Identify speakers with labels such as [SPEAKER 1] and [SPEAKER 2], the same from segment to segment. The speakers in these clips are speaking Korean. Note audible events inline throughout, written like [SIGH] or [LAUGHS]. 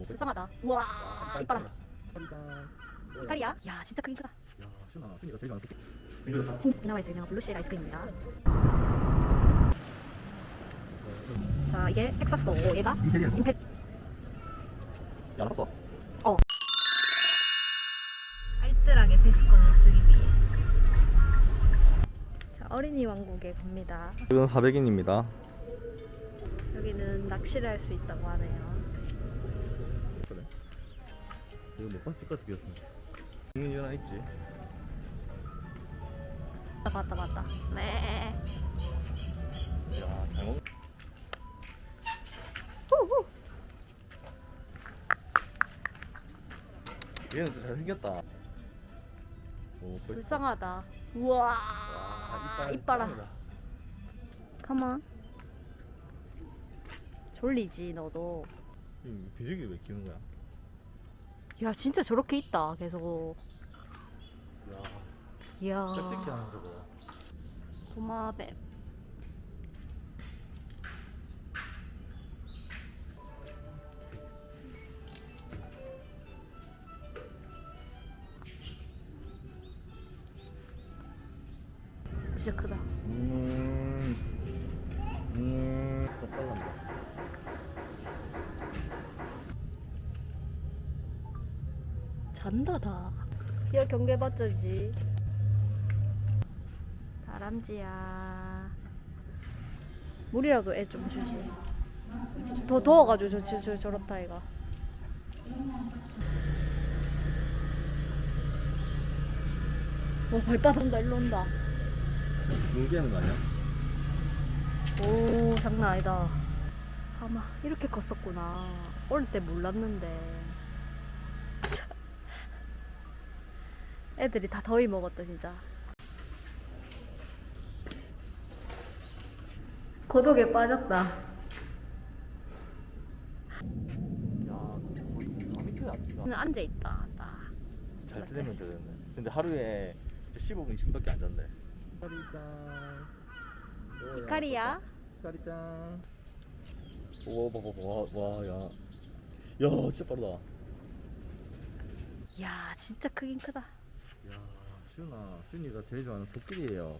[SPEAKER 1] 오,
[SPEAKER 2] 불쌍하다. 우와.
[SPEAKER 1] 이빨이다.
[SPEAKER 2] 이파리야? 야 진짜 크긴 크다.
[SPEAKER 1] 야, 시원하. 순이가 제일 많겠지. 생겼다.
[SPEAKER 2] 그나마에서 유명한 블루실 아이스크림입니다. 자 이게 텍사스고 얘가
[SPEAKER 1] 인테리어.
[SPEAKER 2] 임페
[SPEAKER 1] 야, 알았어.
[SPEAKER 2] 알뜰하게 베스콘을 쓰기 위해. 자 어린이 왕국에 갑니다.
[SPEAKER 1] 이건 400인입니다.
[SPEAKER 2] 여기는 낚시를 할 수 있다고 하네요.
[SPEAKER 1] 그래. 이거 못 봤을 것 같아, 비었어. 국민이 하나 있지.
[SPEAKER 2] 아, 봤다 봤다. 네.
[SPEAKER 1] 야, 잘 먹. 얘는 좀 잘생겼다. 오, 벌써.
[SPEAKER 2] 불쌍하다. 우와
[SPEAKER 1] 아. 짱이다.
[SPEAKER 2] 컴온. 졸리지 너도.
[SPEAKER 1] 이 비둘기 왜 키우는 거야?
[SPEAKER 2] 야 진짜 저렇게 있다 계속.
[SPEAKER 1] 야,
[SPEAKER 2] 이야.
[SPEAKER 1] 짝짓기 하는 거고.
[SPEAKER 2] 도마뱀. 진짜 크다.
[SPEAKER 1] 음, 음,
[SPEAKER 2] 잔다 다. 야 경계 받쳐지. 다람쥐야. 물이라도 애 좀 주지. 더 더워가지고 저, 저, 저 저렇다 이가. 와 발바닥 온다 일로 온다.
[SPEAKER 1] 연기하는 거 아니야?
[SPEAKER 2] 오 장난 아니다. 아마 이렇게 컸었구나. 어릴 때 몰랐는데. 애들이 다 더위 먹었다 진짜. 고독에 빠졌다.
[SPEAKER 1] 야, 거의 다 밑에 안
[SPEAKER 2] 앉아 있다. 딱.
[SPEAKER 1] 잘
[SPEAKER 2] 맞지?
[SPEAKER 1] 들으면 되는데. 근데 하루에 15분, 20분밖에 안 잔대. 히카리짱.
[SPEAKER 2] 히카리야.
[SPEAKER 1] 히카리짱. 오, 봐봐, 와, 와, 야. 야, 진짜 빠르다.
[SPEAKER 2] 이야 진짜 크긴 크다.
[SPEAKER 1] 야, 시훈아, 시훈이가 제일 좋아하는 코끼리예요.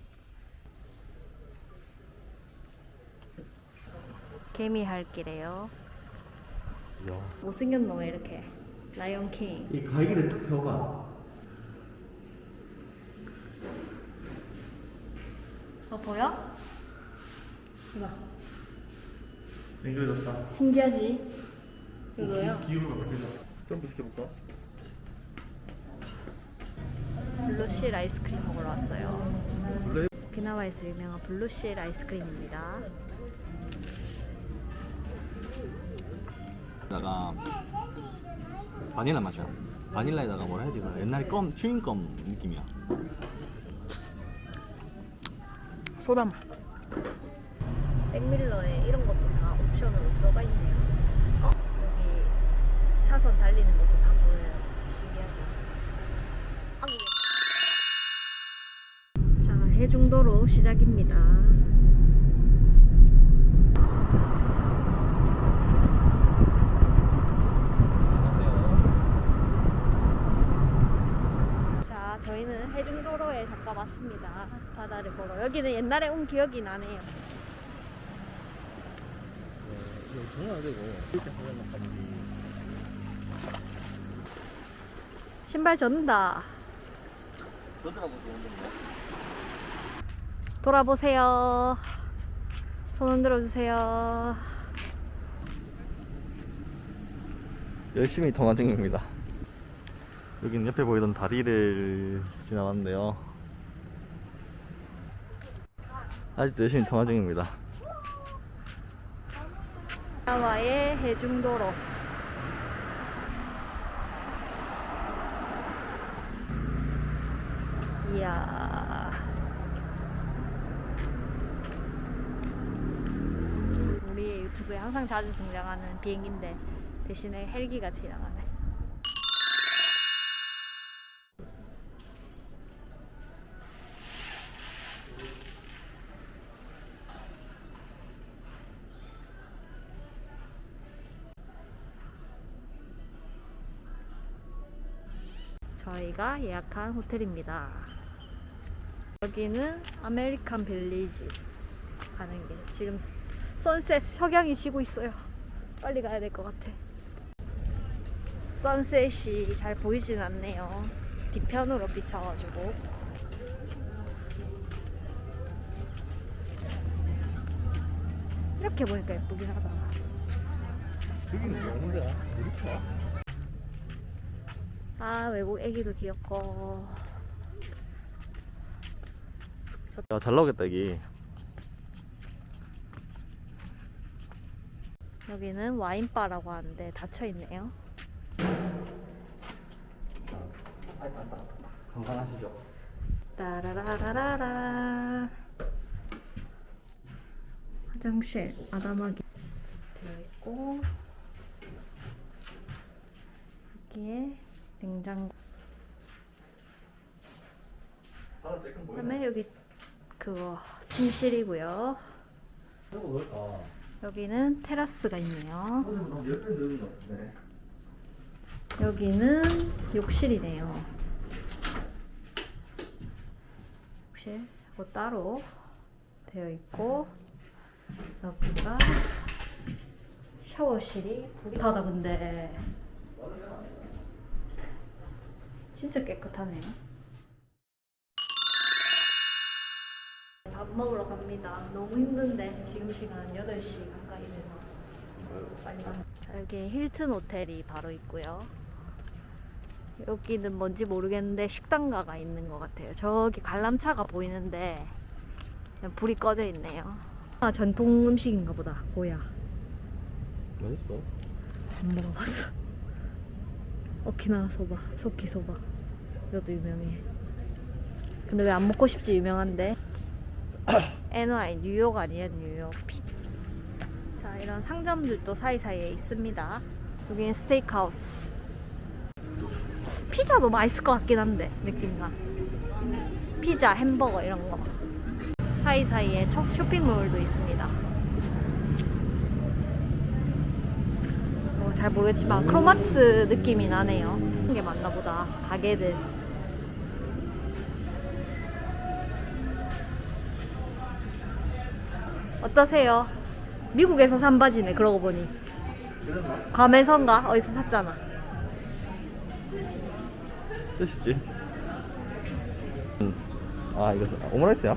[SPEAKER 2] 개미 할기래요.
[SPEAKER 1] 야,
[SPEAKER 2] 못생겼 놈 이렇게. 라이언 킹.
[SPEAKER 1] 이 갈기를 툭 태워봐.
[SPEAKER 2] 어 보여? 이거
[SPEAKER 1] 땡겨졌다.
[SPEAKER 2] 신기하지? 이거요?
[SPEAKER 1] 기울어 바뀌자. 점프 시켜볼까?
[SPEAKER 2] 블루실 아이스크림 먹으러 왔어요. 오키나와에서 유명한 블루실 아이스크림입니다.
[SPEAKER 1] 다가 바닐라 맛이야. 바닐라에다가 뭐라 해야지? 그 옛날 껌 추잉껌 느낌이야.
[SPEAKER 2] 소라 맛. 백밀러에 이런 것도 다 옵션으로 들어가 있네요. 어? 여기 차선 달리는 것도 다 해중도로 시작입니다. 자, 저희는 해중도로에 잠깐 왔습니다. 바다를 보러. 여기는 옛날에 온 기억이 나네요.
[SPEAKER 1] 이거 정말 안 되고 이렇게 하려면 감기.
[SPEAKER 2] 신발 젖는다.
[SPEAKER 1] 그러더라고 좋은데.
[SPEAKER 2] 돌아보세요. 손 흔들어 주세요.
[SPEAKER 1] 열심히 통화 중입니다. 여기는 옆에 보이던 다리를 지나갔는데요. 아직도 열심히 통화 중입니다.
[SPEAKER 2] 나와의 해중도로. 이야. 유튜브에 항상 자주 등장하는 비행기인데 대신에 헬기가 지나가네. 저희가 예약한 호텔입니다. 여기는 아메리칸 빌리지 가는 길. 지금 선셋 석양이 지고 있어요. 빨리 가야 될 것 같아. 선셋이 잘 보이진 않네요. 뒤편으로 비쳐가지고. 이렇게 보니까 예쁘긴 하다.
[SPEAKER 1] 여기는 좋은데 이렇게
[SPEAKER 2] 아 외국 애기도 귀엽고.
[SPEAKER 1] 야 잘 나오겠다 여기
[SPEAKER 2] 여기는 와인바라고 하는데 닫혀 있네요.
[SPEAKER 1] 감상하시죠
[SPEAKER 2] 따라라라라라. 화장실 아담하게 되어 있고 여기에 냉장고. 그다음에 여기 그거 침실이고요.
[SPEAKER 1] 이거
[SPEAKER 2] 여기는 테라스가 있네요.
[SPEAKER 1] 같은데
[SPEAKER 2] 여기는 욕실이네요. 욕실 뭐 따로 되어 있고 여기가 샤워실이 불이 타다 근데 진짜 깨끗하네요. 밥 먹으러 갑니다. 너무 힘든데 지금 시간 8시 가까이 돼서 빨리 가. 자, 여기 힐튼 호텔이 바로 있고요. 여기는 뭔지 모르겠는데 식당가가 있는 것 같아요. 저기 관람차가 보이는데 불이 꺼져 있네요. 아, 전통 음식인가 보다. 고야.
[SPEAKER 1] 맛있어
[SPEAKER 2] 안 먹어봤어. 오키나와 소바, 소키 소바. 이것도 유명해. 근데 왜 안 먹고 싶지 유명한데? [COUGHS] NY 뉴욕 아니에요 뉴욕. 피... 자 이런 상점들도 사이사이에 있습니다. 여기는 스테이크하우스. 피자도 맛있을 것 같긴 한데 느낌상. 피자, 햄버거 이런 거. 사이사이에 첫 쇼핑몰도 있습니다. 어, 잘 모르겠지만 크로마츠 느낌이 나네요. 게 많나 보다. 가게들. 어떠세요? 미국에서 산 바지네. 그러고 보니. 괌에선가 어디서 샀잖아.
[SPEAKER 1] 뜻이지 아 이거 오므라이스야?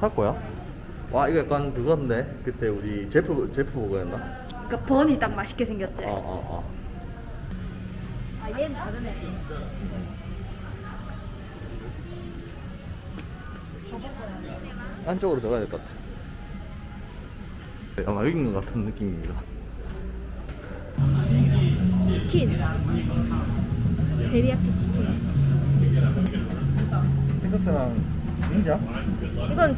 [SPEAKER 1] 타코야? 와 이거 약간 그건데 그때 우리 제프 제프 버거였나?
[SPEAKER 2] 그러니까 번이 딱 맛있게 생겼지.
[SPEAKER 1] 어어어
[SPEAKER 2] 아 얘는 다르네.
[SPEAKER 1] 안쪽으로 들어가야 될 것 같아 네, 아마 여기 있는 것 같은 느낌입니다
[SPEAKER 2] 치킨. 데리야끼 치킨.
[SPEAKER 1] 텍사스랑 인자?
[SPEAKER 2] 이건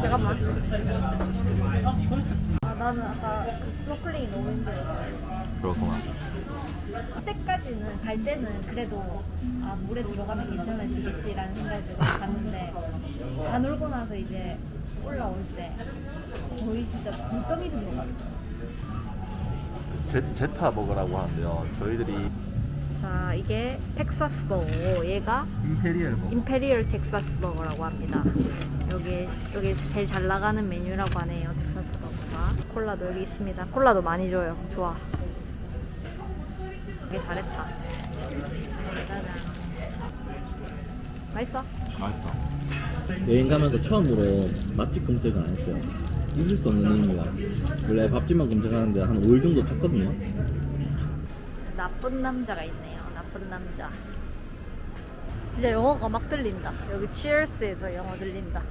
[SPEAKER 2] 잠깐만. 아 나는 아까 그 스노클링이 너무 힘들어.
[SPEAKER 1] 그렇구만
[SPEAKER 2] 그때까지는 갈 때는 그래도 아 물에 들어가면 괜찮아지겠지라는 생각으로 갔는데 다 놀고 나서 이제 올라올 때 거의 진짜 든것 같아.
[SPEAKER 1] 제, 제타 버거라고 하는데요 저희들이
[SPEAKER 2] 자 이게 텍사스 버거고 얘가
[SPEAKER 1] 임페리얼 버거
[SPEAKER 2] 임페리얼 텍사스 버거라고 합니다. 여기 여기 제일 잘 나가는 메뉴라고 하네요. 텍사스 버거가 콜라도 여기 있습니다. 콜라도 많이 줘요. 좋아. 이게 잘했다. 맛있어?
[SPEAKER 1] 맛있어 여행 가면서 처음으로 맛집 검색을 안 했어요 있을 수 없는 의미가 원래 밥집만 검색하는데 한 5일 정도 탔거든요
[SPEAKER 2] 나쁜 남자가 있네요. 나쁜 남자. 진짜 영어가 막 들린다. 여기 치얼스에서 영어 들린다.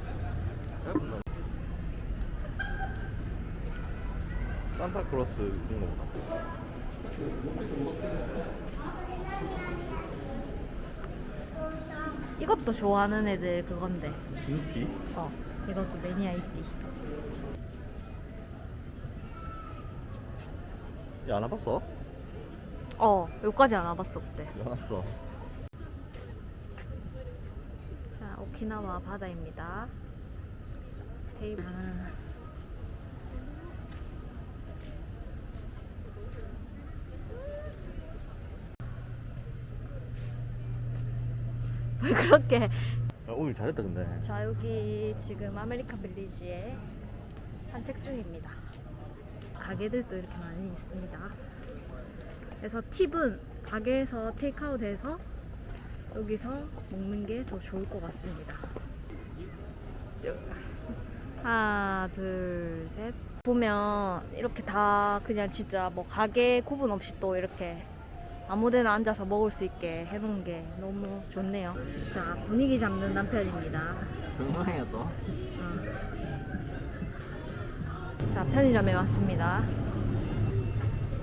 [SPEAKER 1] 산타크로스 이런 거 보다
[SPEAKER 2] 이것도 좋아하는 애들 그건데.
[SPEAKER 1] 스누피?
[SPEAKER 2] 어, 이것도 매니아 이띠.
[SPEAKER 1] 야, 안 와봤어?
[SPEAKER 2] 어, 여기까지 안 와봤어 그때.
[SPEAKER 1] 안 왔어
[SPEAKER 2] 자, 오키나와 바다입니다. 테이블. 아, [LAUGHS] 그렇게
[SPEAKER 1] 아, 오늘 잘했다 근데
[SPEAKER 2] 자 여기 지금 아메리칸 빌리지에 산책 중입니다. 가게들도 이렇게 많이 있습니다. 그래서 팁은 가게에서 테이크아웃 해서 여기서 먹는 게 더 좋을 것 같습니다. 하나 둘 셋. 보면 이렇게 다 그냥 진짜 뭐 가게 구분 없이 또 이렇게 아무데나 앉아서 먹을 수 있게 해놓은 게 너무 좋네요. 자 분위기 잡는 남편입니다.
[SPEAKER 1] 정상이야 또.
[SPEAKER 2] 자 편의점에 왔습니다.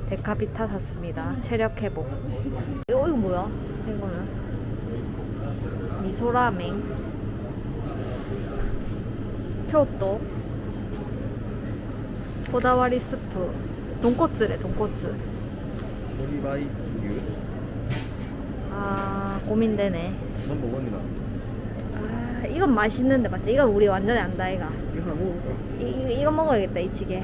[SPEAKER 2] 데카비타 샀습니다. 체력 회복. 어, 이거, 뭐야? 이거는? 미소라멘 쿄또 고다와리 스프. 돈코츠래 돈코츠
[SPEAKER 1] 오리바이유
[SPEAKER 2] 아 고민되네
[SPEAKER 1] 넌 먹었나?
[SPEAKER 2] 아 이건 맛있는데 맞지? 이건 우리 완전히 안다 이가
[SPEAKER 1] 이거 하나 먹어볼까?
[SPEAKER 2] 이, 이, 이거 먹어야겠다 이 찌개